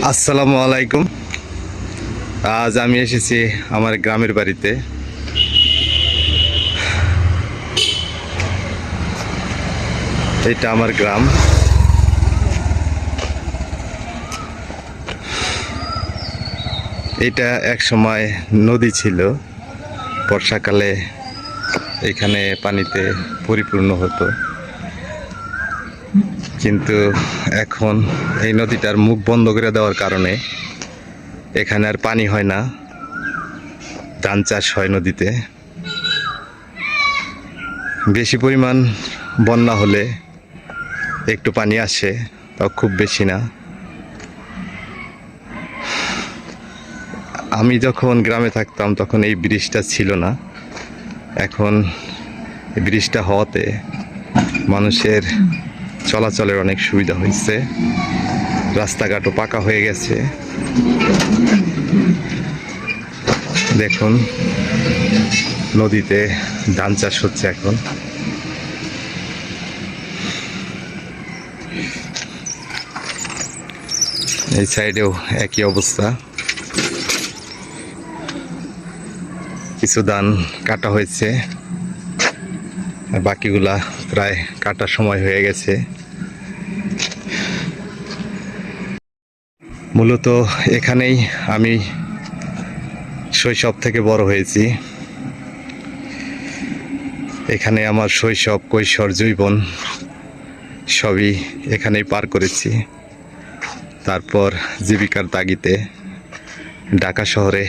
আসসালামু আলাইকুম। আজ আমি এসেছি আমার গ্রামের বাড়িতে। এটা আমার গ্রাম। এটা এক সময় নদী ছিল। বর্ষাকালে এখানে পানিতে পরিপূর্ণ হতো। কিন্তু এখন এই নদীটার মুখ বন্ধ করে দেওয়ার কারণে এখানে আর পানি হয় না, ধান চাষ হয় নদীতে। বেশি পরিমাণ বন্যা হলে একটু পানি আসে, তাও খুব বেশি না। আমি যখন গ্রামে থাকতাম তখন এই ব্রিজটা ছিল না। এখন ব্রিজটা হওয়াতে মানুষের চলাচলের অনেক সুবিধা হয়েছে। রাস্তাঘাটও পাকা হয়ে গেছে। দেখুন, নদীতে ধান চাষ হচ্ছে এখন। এই সাইডেও একই অবস্থা। কিছু ধান কাটা হয়েছে। বাকিগুলা প্রায় কাটার সময় হয়ে গেছে। মূলত এখানেই আমি শৈশব থেকে বড় হয়েছি। এখানে আমার শৈশব, কৈশোর, জৈবন সবই এখানেই পার করেছি। তারপর জীবিকার তাগিতে ঢাকা শহরে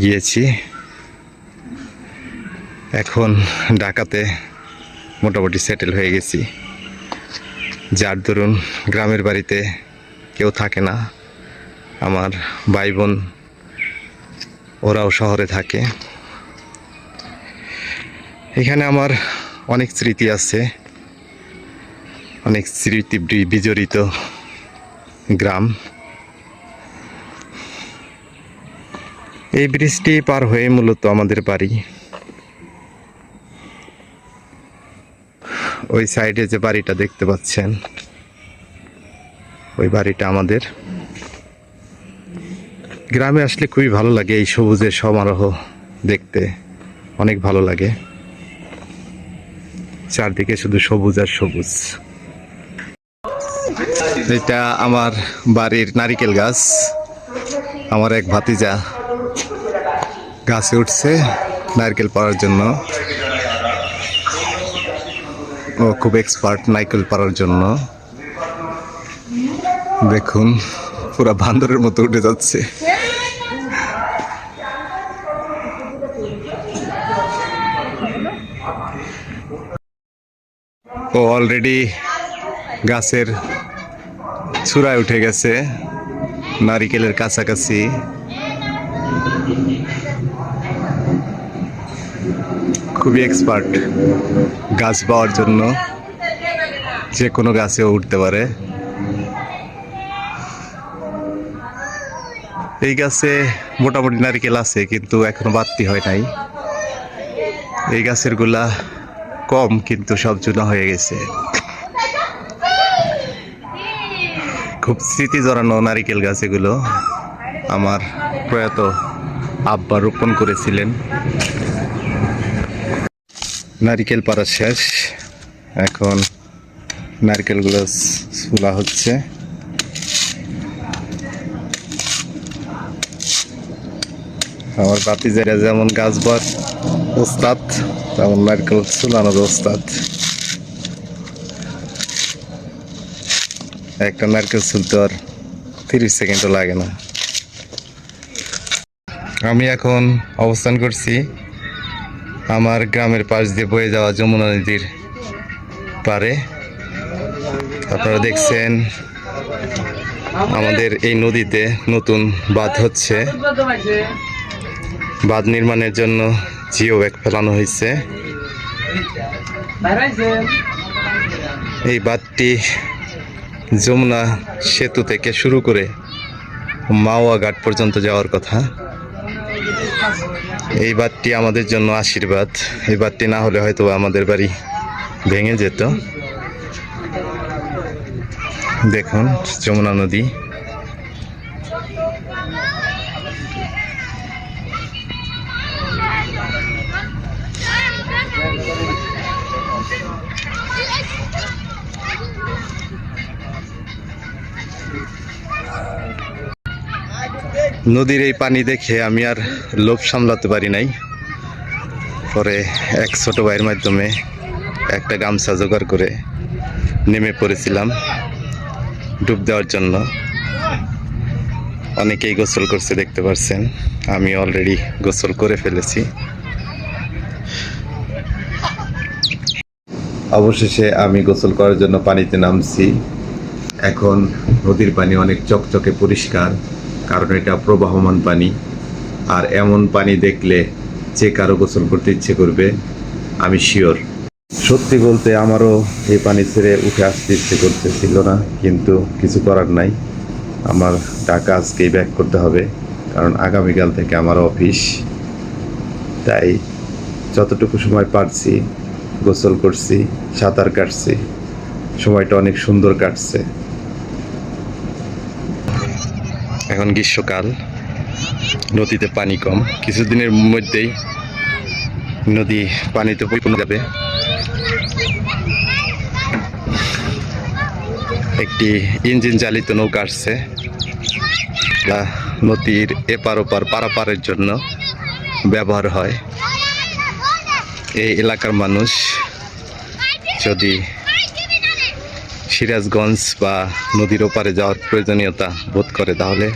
গিয়েছি। এখন ঢাকাতে মোটামুটি সেটেল হয়ে গেছি। যার দরুন গ্রামের বাড়িতে কেউ থাকে না, আমার ভাই বোন ওরাও শহরে থাকে। এখানে আমার অনেক স্মৃতি আছে, অনেক স্মৃতি বিজড়িত গ্রাম। এই ব্রিজটি পার হয়ে মূলত আমাদের বাড়ি। ওই সাইডে যে বাড়িটা দেখতে পাচ্ছেন, ওই বাড়িটা আমাদের। গ্রামে আসলে খুবই ভালো লাগে এই সবুজের সমারোহ দেখতে, অনেক ভালো লাগে। চারদিকে শুধু সবুজ আর সবুজ। এটা আমার বাড়ির নারিকেল গাছ, আমার এক ভাতিজা গাছে উঠছে নারকেল পাড়ার জন্য। ও খুব এক্সপার্ট নারকেল পাড়ার জন্য। দেখুন, পুরো বান্দরের মতো উঠে যাচ্ছে। ও অলরেডি গাছের চূড়ায় উঠে গেছে, নারিকেলের কাছাকাছি। খুবই এক্সপার্ট গাছ পাওয়ার জন্য। যে কোনো গাছেও উঠতে পারে। এই গাছে মোটামুটি নারকেল আছে, কিন্তু এখনও বাড়তি হয় নাই। এই গাছেরগুলা কম, কিন্তু সব চুনা হয়ে গেছে। খুব স্মৃতি জড়ানো নারিকেল গাছ এগুলো। আমার প্রয়াত আব্বা রোপণ করেছিলেন। নারিকেল পাড়া শেষ। এখন নারকেলগুলো চুলা হচ্ছে। আমার বাতি জায়গা যেমন গাছ বার ওস্তাদ, তেমন নারকেল চুলানোর ওস্তাদ। একটা নারকেল চুলতে আর তিরিশ সেকেন্ডও লাগে না। আমি এখন অবস্থান করছি আমার গ্রামের পাশ দিয়ে বয়ে যাওয়া যমুনা নদীর পারে। আপনারা দেখছেন, আমাদের এই নদীতে নতুন বাঁধ হচ্ছে। বাঁধ নির্মাণের জন্য জিও ব্যাগ ফেলানো হয়েছে। এই বাঁধটি যমুনা সেতু থেকে শুরু করে মাওয়া ঘাট পর্যন্ত যাওয়ার কথা। এই বাতটি আমাদের জন্য আশীর্বাদ। এই বাতটি না হলে হয়তো আমাদের বাড়ি ভেঙে যেত। দেখুন, যমুনা নদী। নদীর এই পানি দেখে আমি আর লোভ সামলাতে পারি নাই। পরে এক ছোট ভাইয়ের মাধ্যমে একটা গামছা জোগাড় করে নেমে পড়েছিলাম ডুব দেওয়ার জন্য। অনেকেই গোসল করছে, দেখতে পাচ্ছেন আমি অলরেডি গোসল করে ফেলেছি। অবশেষে আমি গোসল করার জন্য পানিতে নামছি। এখন নদীর পানি অনেক চকচকে পরিষ্কার। কারণ এটা প্রবাহমান পানি। আর এমন পানি দেখলে যে কারও গোসল করতে ইচ্ছে করবে, আমি শিওর। সত্যি বলতে আমারও এই পানি ছেড়ে উঠে আসতে ইচ্ছে করতেছিল না, কিন্তু কিছু করার নাই। আমার টাকা আজকেই ব্যাক করতে হবে, কারণ আগামীকাল থেকে আমার অফিস তাই যতটুকু সময় পারছি, গোসল করছি, সাঁতার কাটছি, সময়টা অনেক সুন্দর কাটছে। এখন গ্রীষ্মকাল, নদীতে পানি কম। কিছুদিনের মধ্যেই নদী পানিতে পরিপূর্ণ যাবে। একটি ইঞ্জিন চালিত নৌকা আসছে। নদীর এপার ওপার পারাপারের জন্য ব্যবহার হয়। এই এলাকার মানুষ যদি সিরাজগঞ্জ বা নদীর ওপারে যাওয়ার প্রয়োজনীয়তা বোধ করে, তাহলে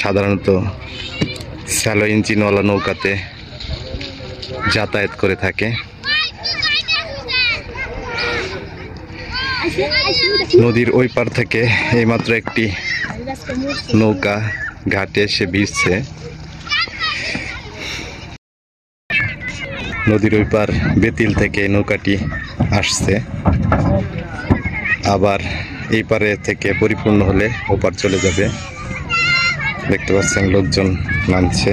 সাধারণত স্যালো ইঞ্জিনওয়ালা নৌকাতে যাতায়াত করে থাকে। নদীর ওই পার থেকে এইমাত্র একটি নৌকা ঘাটে এসে ভিড়ছে নদীর ওই পার বেতিল থেকে নৌকাটি আসছে। আবার এই পারে থেকে পরিপূর্ণ হলে ওপার চলে যাবে। দেখতে পাচ্ছেন লোকজন নামছে।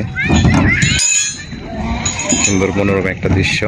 সুন্দর মনোরম একটা দৃশ্য।